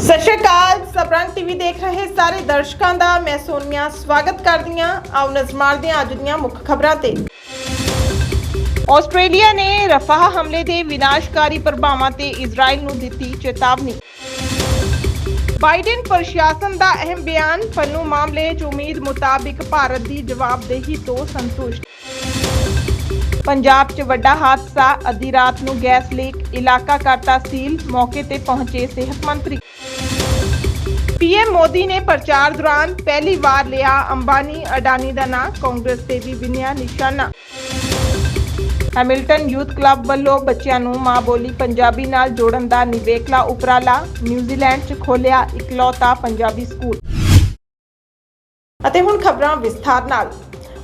ਸਤਿ ਸ਼੍ਰੀ ਅਕਾਲ ਸਬਰੰਗ ਟੀਵੀ ਦੇਖ ਰਹੇ ਸਾਰੇ ਦਰਸ਼ਕਾਂ ਦਾ, ਮੈਂ ਸੋਨੀਆ, ਸਵਾਗਤ ਕਰਦੀ ਹਾਂ ਆਓ ਨਜ਼ਰ ਮਾਰਦੇ ਹਾਂ ਅੱਜ ਦੀਆਂ ਮੁੱਖ ਖਬਰਾਂ ਤੇ। ਆਸਟ੍ਰੇਲੀਆ ਨੇ ਰਫਾਹ ਹਮਲੇ ਦੇ ਵਿਨਾਸ਼ਕਾਰੀ ਪ੍ਰਭਾਵਾਂ ਤੇ ਇਜ਼ਰਾਈਲ ਨੂੰ ਦਿੱਤੀ ਚੇਤਾਵਨੀ। ਬਾਈਡਨ ਪ੍ਰਸ਼ਾਸਨ ਦਾ ਅਹਿਮ ਬਿਆਨ, ਫੰਨੂ ਮਾਮਲੇ 'ਚ ਉਮੀਦ ਮੁਤਾਬਿਕ ਭਾਰਤ ਦੀ ਜਵਾਬਦੇਹੀ ਤੋਂ ਸੰਤੁਸ਼ਟ। ਪੰਜਾਬ 'ਚ ਵੱਡਾ ਹਾਦਸਾ, ਅੱਧੀ ਰਾਤ ਨੂੰ ਗੈਸ ਲੀਕ, ਇਲਾਕਾ ਕਰਤਾ ਸੀਲ, ਮੌਕੇ ਤੇ ਪਹੁੰਚੇ ਸਿਹਤ ਮੰਤਰੀ। ਪੀਐਮ ਮੋਦੀ ਨੇ ਪ੍ਰਚਾਰ ਦੌਰਾਨ ਪਹਿਲੀ ਵਾਰ ਲਿਆ ਅੰਬਾਨੀ ਅਡਾਨੀ ਦਾ ਨਾਂ, ਕਾਂਗਰਸ ਤੇ ਵੀ ਬਿਨਿਆ ਨਿਸ਼ਾਨਾ। ਹੈਮਿਲਟਨ ਯੂਥ ਕਲੱਬ ਵੱਲੋਂ ਬੱਚਿਆਂ ਨੂੰ ਮਾਂ ਬੋਲੀ ਪੰਜਾਬੀ ਨਾਲ ਜੋੜਨ ਦਾ ਨਿਵੇਕਲਾ ਉਪਰਾਲਾ ਨਿਊਜ਼ੀਲੈਂਡ 'ਚ ਖੋਲਿਆ ਇਕਲੌਤਾ ਪੰਜਾਬੀ ਸਕੂਲ। ਅਤੇ ਹੁਣ ਖਬਰਾਂ ਵਿਸਥਾਰ ਨਾਲ।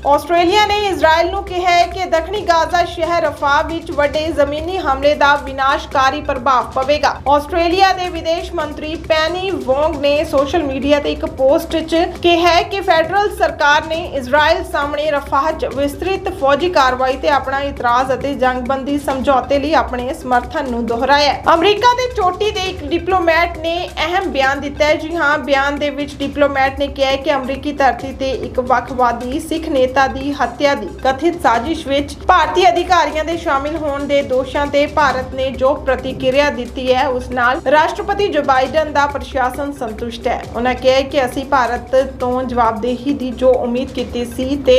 ਆਸਟ੍ਰੇਲੀਆ ਨੇ ਇਜ਼ਰਾਈਲ ਨੂੰ ਕਿਹਾ ਹੈ ਕਿ ਦੱਖਣੀ ਗਾਜ਼ਾ ਸ਼ਹਿਰ ਰਫਾ ਵਿੱਚ ਵੱਡੇ ਜ਼ਮੀਨੀ ਹਮਲੇ ਦਾ ਵਿਨਾਸ਼ਕਾਰੀ ਪ੍ਰਭਾਵ ਪਵੇਗਾ। ਆਸਟ੍ਰੇਲੀਆ ਦੇ ਵਿਦੇਸ਼ ਮੰਤਰੀ ਪੈਨੀ ਵੋਂਗ ਨੇ ਸੋਸ਼ਲ ਮੀਡੀਆ ਤੇ ਇੱਕ ਪੋਸਟ 'ਚ ਕਿਹਾ ਹੈ ਕਿ ਫੈਡਰਲ ਸਰਕਾਰ ਨੇ ਇਜ਼ਰਾਈਲ ਸਾਹਮਣੇ ਰਫਾਹ 'ਚ ਵਿਸਤ੍ਰਿਤ ਫੌਜੀ ਕਾਰਵਾਈ ਤੇ ਆਪਣਾ ਇਤਰਾਜ਼ ਅਤੇ ਜੰਗਬੰਦੀ ਸਮਝੌਤੇ ਲਈ ਆਪਣੇ ਸਮਰਥਨ ਨੂੰ ਦੁਹਰਾਇਆ ਅਮਰੀਕਾ ਦੇ ਚੋਟੀ ਦੇ ਇੱਕ ਡਿਪਲੋਮੈਟ ਨੇ ਅਹਿਮ ਬਿਆਨ ਦਿੱਤਾ ਹੈ। ਜੀ ਹਾਂ, ਬਿਆਨ ਦੇ ਵਿੱਚ ਡਿਪਲੋਮੈਟ ਨੇ ਕਿਹਾ ਹੈ ਕਿ ਅਮਰੀਕੀ ਧਰਤੀ ਤੇ ਇੱਕ ਵੱਖਵਾਦੀ ਸਿੱਖ ਨੇ ਨੇਤਾ ਦੀ ਹੱਤਿਆ ਦੀ ਕਥਿਤ ਸਾਜ਼ਿਸ਼ ਵਿੱਚ ਭਾਰਤੀ ਅਧਿਕਾਰੀਆਂ ਦੇ ਸ਼ਾਮਿਲ ਹੋਣ ਦੇ ਦੋਸ਼ਾਂ ਤੇ ਭਾਰਤ ਨੇ ਜੋ ਪ੍ਰਤੀਕਿਰਿਆ ਦਿੱਤੀ ਹੈ, ਉਸ ਨਾਲ ਰਾਸ਼ਟਰਪਤੀ ਜੋ ਬਾਈਡਨ ਦਾ ਪ੍ਰਸ਼ਾਸਨ ਸੰਤੁਸ਼ਟ ਹੈ। ਉਹਨਾਂ ਕਿਹਾ ਕਿ ਅਸੀਂ ਭਾਰਤ ਤੋਂ ਜਵਾਬਦੇਹੀ ਦੀ ਜੋ ਉਮੀਦ ਕੀਤੀ ਸੀ ਤੇ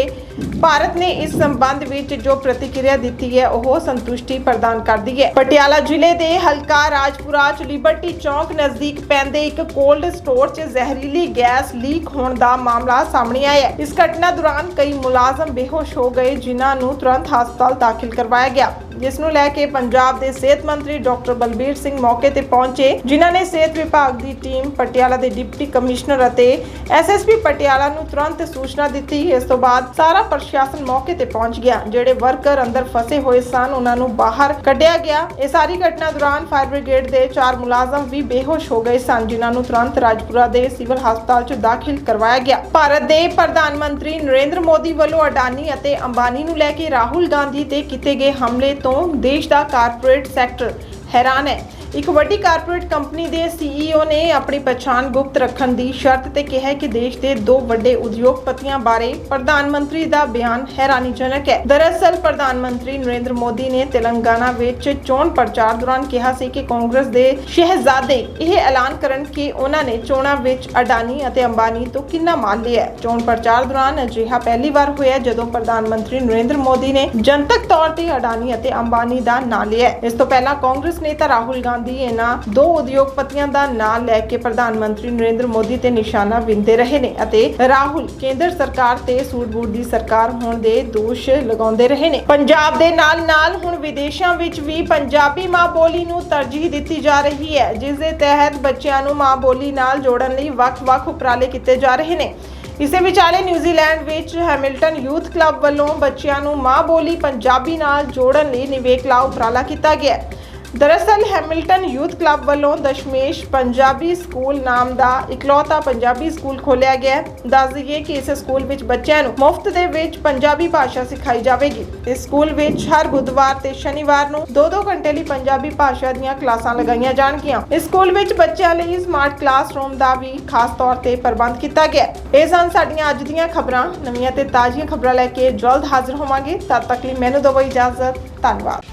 ਭਾਰਤ ਨੇ ਇਸ ਸੰਬੰਧ ਵਿੱਚ ਜੋ ਪ੍ਰਤੀਕਿਰਿਆ ਦਿੱਤੀ ਹੈ, ਉਹ ਸੰਤੁਸ਼ਟੀ ਪ੍ਰਦਾਨ ਕਰਦੀ ਹੈ। ਪਟਿਆਲਾ ਜ਼ਿਲ੍ਹੇ ਦੇ ਹਲਕਾ ਰਾਜਪੁਰਾ ਚ ਲਿਬਰਟੀ ਚੌਂਕ ਨਜ਼ਦੀਕ ਪੈਂਦੇ ਇੱਕ ਕੋਲਡ ਸਟੋਰ 'ਚ ਜ਼ਹਿਰੀਲੀ ਗੈਸ ਲੀਕ ਹੋਣ ਦਾ ਮਾਮਲਾ ਸਾਹਮਣੇ ਆਇਆ ਇਸ ਘਟਨਾ ਦੌਰਾਨ ਕਈ ਮੁਲਾਜ਼ਮ ਬੇਹੋਸ਼ ਹੋ ਗਏ, ਜਿਨ੍ਹਾਂ ਨੂੰ ਤੁਰੰਤ ਹਸਪਤਾਲ ਦਾਖਲ ਕਰਵਾਇਆ ਗਿਆ। ਜਿਸ ਨੂੰ ਲੈ ਕੇ ਪੰਜਾਬ ਦੇ ਸਿਹਤ ਮੰਤਰੀ ਡਾਕਟਰ ਬਲਬੀਰ ਸਿੰਘ ਮੌਕੇ ਤੇ ਪਹੁੰਚੇ, ਜਿਨ੍ਹਾਂ ਨੇ ਸਿਹਤ ਵਿਭਾਗ ਦੀ ਟੀਮ ਪਟਿਆਲਾ ਦੇ ਡਿਪਟੀ ਕਮਿਸ਼ਨਰ ਅਤੇ ਐਸਐਸਪੀ ਪਟਿਆਲਾ ਨੂੰ ਤੁਰੰਤ ਸੂਚਨਾ ਦਿੱਤੀ। ਇਸ ਤੋਂ ਬਾਅਦ ਸਾਰਾ ਪ੍ਰਸ਼ਾਸਨ ਮੌਕੇ ਤੇ ਪਹੁੰਚ ਗਿਆ। ਜਿਹੜੇ ਵਰਕਰ ਅੰਦਰ ਫਸੇ ਹੋਏ ਸਨ, ਉਹਨਾਂ ਨੂੰ ਬਾਹਰ ਕੱਢਿਆ ਗਿਆ। ਇਹ ਸਾਰੀ ਘਟਨਾ ਦੌਰਾਨ ਫਾਇਰ ਬ੍ਰਿਗੇਡ ਦੇ ਚਾਰ ਮੁਲਾਜ਼ਮ ਵੀ ਬੇਹੋਸ਼ ਹੋ ਗਏ ਸਨ, ਜਿਨ੍ਹਾਂ ਨੂੰ ਤੁਰੰਤ ਰਾਜਪੁਰਾ ਦੇ ਸਿਵਲ ਹਸਪਤਾਲ 'ਚ ਦਾਖਲ ਕਰਵਾਇਆ ਗਿਆ। ਭਾਰਤ ਦੇ ਪ੍ਰਧਾਨ ਮੰਤਰੀ ਨਰਿੰਦਰ ਮੋਦੀ ਵੱਲੋਂ ਅਡਾਨੀ ਅਤੇ ਅੰਬਾਨੀ ਨੂੰ ਲੈ ਕੇ ਰਾਹੁਲ ਗਾਂਧੀ ਤੇ ਕੀਤੇ ਗਏ ਹਮਲੇ ਤੋਂ ਦੇਸ਼ ਦਾ ਕਾਰਪੋਰੇਟ ਸੈਕਟਰ ਹੈਰਾਨ ਹੈ। ਇੱਕ ਵੱਡੀ ਕਾਰਪੋਰੇਟ ਕੰਪਨੀ ਦੇ ਸੀਈਓ ਨੇ ਆਪਣੀ ਪਛਾਣ ਗੁਪਤ ਰੱਖਣ ਦੀ ਸ਼ਰਤ ਤੇ ਕਿਹਾ ਕਿ ਦੇਸ਼ ਦੇ ਦੋ ਵੱਡੇ ਉਦਯੋਗਪਤੀਆਂ ਬਾਰੇ ਪ੍ਰਧਾਨ ਮੰਤਰੀ ਦਾ ਬਿਆਨ ਹੈਰਾਨੀਜਨਕ ਹੈ। ਦਰਅਸਲ, ਪ੍ਰਧਾਨ ਮੰਤਰੀ ਨਰਿੰਦਰ ਮੋਦੀ ਨੇ ਤੇਲੰਗਾਨਾ ਵਿੱਚ ਚੋਣ ਪ੍ਰਚਾਰ ਦੌਰਾਨ ਕਿਹਾ ਸੀ ਕਿ ਕਾਂਗਰਸ ਦੇ ਸ਼ਹਿਜ਼ਾਦੇ ਇਹ ਐਲਾਨ ਕਰਨ ਕਿ ਉਹਨਾਂ ਨੇ ਚੋਣਾਂ ਵਿੱਚ ਅਡਾਨੀ ਅਤੇ ਅੰਬਾਨੀ ਤੋਂ ਕਿੰਨਾ ਮਾਲ ਲਿਆ ਚੋਣ ਪ੍ਰਚਾਰ ਦੌਰਾਨ ਅਜਿਹਾ ਪਹਿਲੀ ਵਾਰ ਹੋਇਆ ਜਦੋਂ ਪ੍ਰਧਾਨ ਮੰਤਰੀ ਨਰਿੰਦਰ ਮੋਦੀ ਨੇ ਜਨਤਕ ਤੌਰ ਤੇ ਅਡਾਨੀ ਅਤੇ ਅੰਬਾਨੀ ਦਾ ਨਾਂ ਲਿਆ ਇਸ ਤੋਂ ਪਹਿਲਾਂ ਕਾਂਗਰਸ ਨੇਤਾ ਰਾਹੁਲ ਗਾਂਧੀ ਇਹਨਾਂ ਦੋ ਉਦਯੋਗਪਤੀਆਂ ਦਾ ਨਾਂ ਲੈ ਕੇ ਪ੍ਰਧਾਨ ਮੰਤਰੀ ਨਰਿੰਦਰ ਮੋਦੀ ਤੇ ਨਿਸ਼ਾਨਾ ਵਿੰਦੇ ਰਹੇ ਨੇ ਅਤੇ ਰਾਹੁਲ ਕੇਂਦਰ ਸਰਕਾਰ ਤੇ ਸੂਟ-ਬੂਟ ਦੀ ਸਰਕਾਰ ਹੋਣ ਦੇ ਦੋਸ਼ ਲਗਾਉਂਦੇ ਰਹੇ ਨੇ। ਪੰਜਾਬ ਦੇ ਨਾਲ-ਨਾਲ ਹੁਣ ਵਿਦੇਸ਼ਾਂ ਵਿੱਚ ਵੀ ਪੰਜਾਬੀ ਮਾਂ ਬੋਲੀ ਨੂੰ ਤਰਜੀਹ ਦਿੱਤੀ ਜਾ ਰਹੀ ਹੈ, ਜਿਸ ਦੇ ਤਹਿਤ ਬੱਚਿਆਂ ਨੂੰ ਮਾਂ ਬੋਲੀ ਨਾਲ ਜੋੜਨ ਲਈ ਵੱਖ-ਵੱਖ ਉਪਰਾਲੇ ਕੀਤੇ ਜਾ ਰਹੇ ਨੇ। ਇਸੇ ਵਿਚਾਲੇ ਨਿਊਜ਼ੀਲੈਂਡ ਵਿੱਚ ਹੈਮਿਲਟਨ ਯੂਥ ਕਲੱਬ ਵੱਲੋਂ ਬੱਚਿਆਂ ਨੂੰ ਮਾਂ ਬੋਲੀ ਪੰਜਾਬੀ ਨਾਲ ਜੋੜਨ ਲਈ ਨਿਵੇਕਲਾ ਉਪਰਾਲਾ ਕੀਤਾ ਗਿਆ ਦਰਅਸਲ ਹੈਮਿਲਟਨ ਯੂਥ ਕਲੱਬ ਵੱਲੋਂ ਦਸ਼ਮੇਸ਼ ਪੰਜਾਬੀ ਸਕੂਲ ਨਾਮ ਦਾ ਇਕਲੌਤਾ ਪੰਜਾਬੀ ਸਕੂਲ ਖੋਲ੍ਹਿਆ ਗਿਆ ਹੈ। ਦੱਸ ਦਈਏ ਕਿ ਇਸ ਸਕੂਲ ਵਿੱਚ ਬੱਚਿਆਂ ਨੂੰ ਮੁਫਤ ਦੇ ਵਿੱਚ ਪੰਜਾਬੀ ਭਾਸ਼ਾ ਸਿਖਾਈ ਜਾਵੇਗੀ। ਇਸ ਸਕੂਲ ਵਿੱਚ ਹਰ ਬੁੱਧਵਾਰ ਤੇ ਸ਼ਨੀਵਾਰ ਨੂੰ 2-2 ਘੰਟੇ ਲਈ ਪੰਜਾਬੀ ਭਾਸ਼ਾ ਦੀਆਂ ਕਲਾਸਾਂ ਲਗਾਈਆਂ ਜਾਣਗੀਆਂ। ਇਸ ਸਕੂਲ ਵਿੱਚ ਬੱਚਿਆਂ ਲਈ ਸਮਾਰਟ ਕਲਾਸਰੂਮ ਦਾ ਵੀ ਖਾਸ ਤੌਰ ਤੇ ਪ੍ਰਬੰਧ ਕੀਤਾ ਗਿਆ ਹੈ। ਇਹ ਸਨ ਸਾਡੀਆਂ ਅੱਜ ਦੀਆਂ ਖਬਰਾਂ। ਨਵੀਆਂ ਤੇ ਤਾਜ਼ੀਆਂ ਖਬਰਾਂ ਲੈ ਕੇ ਜਲਦ ਹਾਜ਼ਰ ਹੋਵਾਂਗੇ। ਤਦ ਤੱਕ ਲਈ ਮੈਨੂੰ ਦਿਓ ਇਜਾਜ਼ਤ। ਧੰਨਵਾਦ।